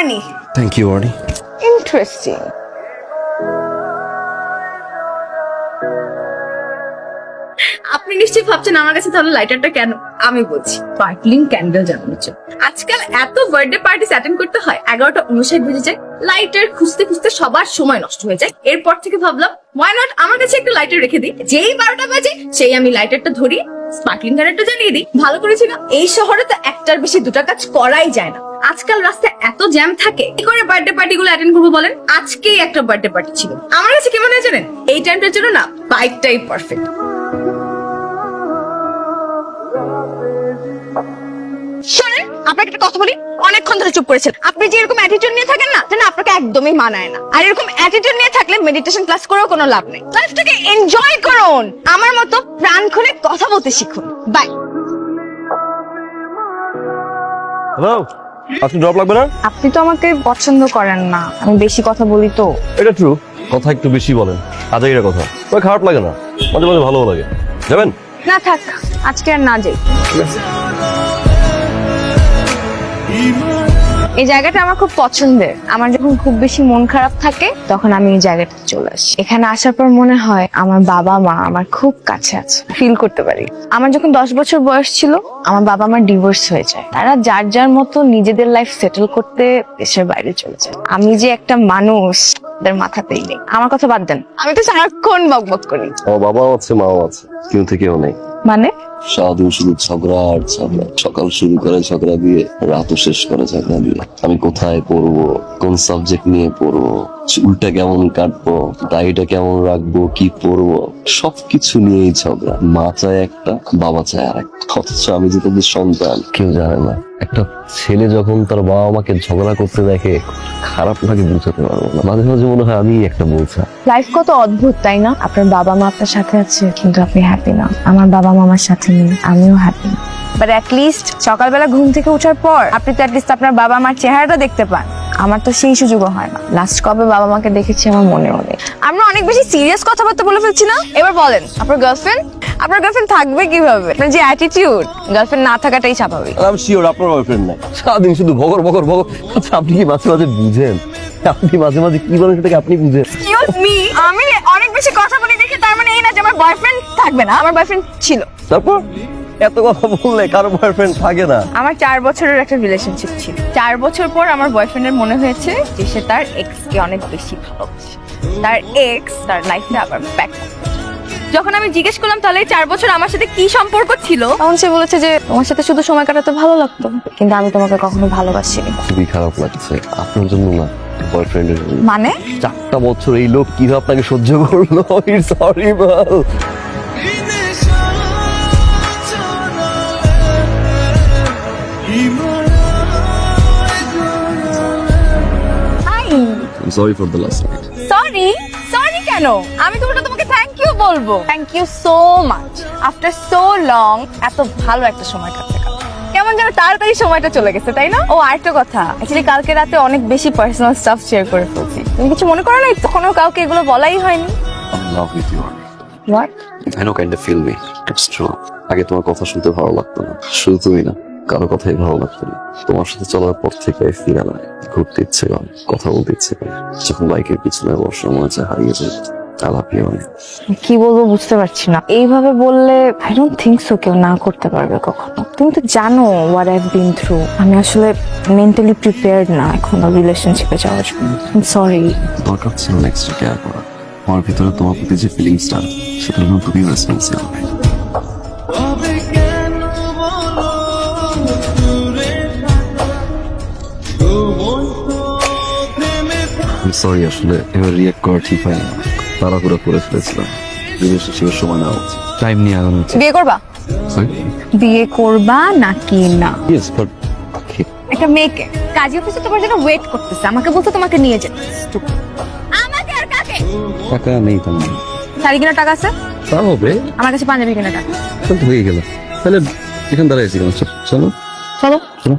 Arni thank you Arni interesting আপনি নিশ্চয়ই ভাবছেন আমার কাছে তাহলে লাইটারটা কেন? আমি বলছি স্পার্কলিং ক্যান্ডেল জ্বালানোর জন্য। আজকাল এত বার্থডে পার্টি অ্যাটেন্ড করতে হয় এগারোটা উনষাট বেজে যায় লাইটার খুঁজতে খুঁজতে সবার সময় নষ্ট হয়ে যায়। এরপর থেকে ভাবলাম ওয়াই নট আমার কাছে একটা লাইটার রেখে দিই? যেই বারোটা বাজে সেই আমি লাইটারটা ধরি স্পার্কলিং ক্যান্ডেলটা জ্বালিয়ে দিই। ভালো করেছি না? এই শহরে তো একটার বেশি দুটা কাজ করাই যায় না। আজকাল রাস্তায় এত জ্যাম থাকে। কি করে বার্থডে পার্টি গুলো অ্যাটেন্ড করব বলেন? আজকেই একটা বার্থডে পার্টি ছিল। আমার কাছে কি মনে জানেন? এই টাইমটার জন্য না বাইকটাই পারফেক্ট শোনেন, আপনাকে একটা কথা বলি, অনেকক্ষণ ধরে চুপ করেছেন। আপনি যে এরকম অ্যাটিটিউড নিয়ে থাকেন না সেটা আপনাকে একদমই মানায় না। আর এরকম অ্যাটিটিউড নিয়ে থাকলে মেডিটেশন ক্লাস করেও কোনো লাভ নেই। লাইফটাকে এনজয় করুন। আমার মতো প্রাণ খুলে কথা বলতে শিখুন। বাই হ্যালো আজকে ড্রপ লাগবে না? আপনি তো আমাকে পছন্দ করেন না। আমি বেশি কথা বলি তো। এটা ট্রু কথা একটু বেশি বলেন। আজাইরা কথা। ওই খারাপ লাগে না। মাঝে মাঝে ভালো লাগে। যাবেন? না থাক আজকে আর না যাই। এই জায়গাটা আমার খুব পছন্দের। আমার যখন খুব বেশি মন খারাপ থাকে, তখন আমি এই জায়গাটা চলে আসি। এখানে আসার পর মনে হয় আমার বাবা মা আমার খুব কাছে আছে। ফিল করতে পারি। আমার যখন দশ বছর বয়স ছিল, আমার বাবা মার ডিভোর্স হয়ে যায়। তারা যার যার মতো নিজেদের লাইফ সেটেল করতে দেশের বাইরে চলে যায়। আমি যে একটা মানুষ, তাদের মাথাতেই নেই। আমার কথা বাদ দেন। আমি তো সারাক্ষণ বক বক করি। আমার বাবাও আছে, মাও আছে কেউ থেকেও নেই। মানে? সারাদিন শুধু ঝগড়া ঝগড়া সকাল শুরু করে ঝগড়া দিয়ে, রাতও শেষ করে ঝগড়া দিয়ে। আমি কোথায় পড়ব? কোন সাবজেক্ট নিয়ে পড়ব? চুলটা কেমন কাটবো? দাড়িটা কেমন রাখব? কি পড়ব সবকিছু নিয়েই ঝগড়া। মা চায় একটা, বাবা চায় আর একটা অথচ আমি যে তাদের সন্তান, কেউ জানে না। একটা ছেলে যখন তার বাবা মাকে ঝগড়া করতে দেখে, খারাপ লাগে বুঝতে পারব না। মাঝে মাঝে মনে হয় আমি একটা বোঝা। লাইফ কত অদ্ভুত, তাই না? আপনার বাবা মা আপনার সাথে আছে, কিন্তু আপনি হ্যাপি না। আমার বাবা মা আমার সাথে নেই, আমিও হ্যাপি না। বাট অ্যাটলিস্ট সকালবেলা ঘুম থেকে ওঠার পর আপনি তো অ্যাটলিস্ট আপনার বাবা মার চেহারাটা দেখতে পান। আমার তো সেই সুযোগও হয় না। লাস্ট কবে বাবা মাকে দেখেছি আমার মনেও নেই আমরা অনেক বেশি সিরিয়াস কথাবার্তা বলে ফেলছি না? এবার বলেন আপনার গার্লফ্রেন্ড আপনার গার্লফ্রেন্ড থাকবে কীভাবে? আপনার যে অ্যাটিটিউড গার্লফ্রেন্ড না থাকাটাই স্বাভাবিক। আমি শিওর আপনার বয়ফ্রেন্ড নাই সারাদিন শুধু ভগর ভগর ভগর। আচ্ছা আপনি কি মাঝে মাঝে বুঝেন? আপনি মাঝে মাঝে কি বলেন সেটাকে আপনি বুঝেন? এক্সকিউজ মি আমি অনেক বেশি কথা বলি দেখে তার মানে এই না যে আমার বয়ফ্রেন্ড থাকবে না আমার বয়ফ্রেন্ড ছিল। তারপর? এত কথা বললে কারও বয়ফ্রেন্ড থাকে না। আমার চার বছরের একটা রিলেশনশিপ ছিল। চার বছর পর আমার বয়ফ্রেন্ডের মনে হয়েছে যে সে তার এক্স কে অনেক বেশি ভালোবাসে। তার এক্স তার লাইফে আবার ব্যাক যখন আমি জিজ্ঞেস করলাম তাহলে চার বছর আমার সাথে কি সম্পর্ক ছিল? তখন সে বলেছে যে তোমার সাথে শুধু সময় কাটাতে ভালো লাগতো কিন্তু আমি তোমাকে কখনো ভালোবাসিনি। খুবই খারাপ লাগছে। আপনার জন্য না বয়ফ্রেন্ডের মানে? চারটা বছর এই লোক কীভাবে আপনাকে সহ্য করল? It's horrible sorry for the last sorry sorry কেন? আমি তো উল্টো তোমাকে থ্যাংক ইউ বলব। Thank you so much after so long এত ভালো একটা সময় কাটতে। কেমন যেন তাড়াতাড়ি সময়টা চলে গেছে তাই না? ও আরেকটা কথা। অ্যাকচুয়ালি কালকে রাতে অনেক বেশি পার্সোনাল স্টাফ শেয়ার করে ফেলছি। তুমি কিছু মনে করো নাই? তখনও কাউকে এগুলো বলাই হয়নি। I love with you what I know kind of feel me it's true আগে তোমার কথা শুনতে ভালো লাগতো না। শুধু তুমি না। কারও কথাই ভালো লাগতো না। তোমার সাথে চলার পর থেকে ফিরে না ঘুরতে ইচ্ছে করে কথা বলতে ইচ্ছে করে। যখন বাইকের পিছনে বসার মনে হচ্ছে হারিয়ে যায়। অনেক কি বলব বুঝতে পারছি না। এইভাবে বললে আই ডোন্ট থিঙ্ক সো কেউ না করতে পারবে কখনো। তুমি তো জানো হোয়াট আইভ বিন থ্রু আমি আসলে মেন্টালি প্রিপেয়ার্ড না এখন রিলেশনশিপে যাওয়ার জন্য। সরি দরকার ছিল নেক্সট কেয়ার করা। আমার ভিতরে তোমার প্রতি যে ফিলিংসটা জন্য তুমিও রেসপন্সিবল সরি আসলে এবার রিয়াক্ট করা ঠিক হয়নি। তাড়াহুড়া করে ফেলেছিলাম। রিলেশনশিপের সময় নেওয়া উচিত টাইম নিয়ে আগানো উচিত বিয়ে করবা? বিয়ে করবা নাকি না? ইয়েস বাট একটা মেয়েকে। কাজী অফিসে তোমার জন্য ওয়েট করতেছে। আমাকে বলছে তোমাকে নিয়ে যেতে। আমাকে আর কাকে? টাকা নেই তেমন শাড়ি কেনার টাকা আছে? তা হবে। আমার কাছে পাঞ্জাবি কেনার টাকা। তো হয়ে গেল। তাহলে এখানে দাঁড়াইছি কেন? চলো। চলো। চলো।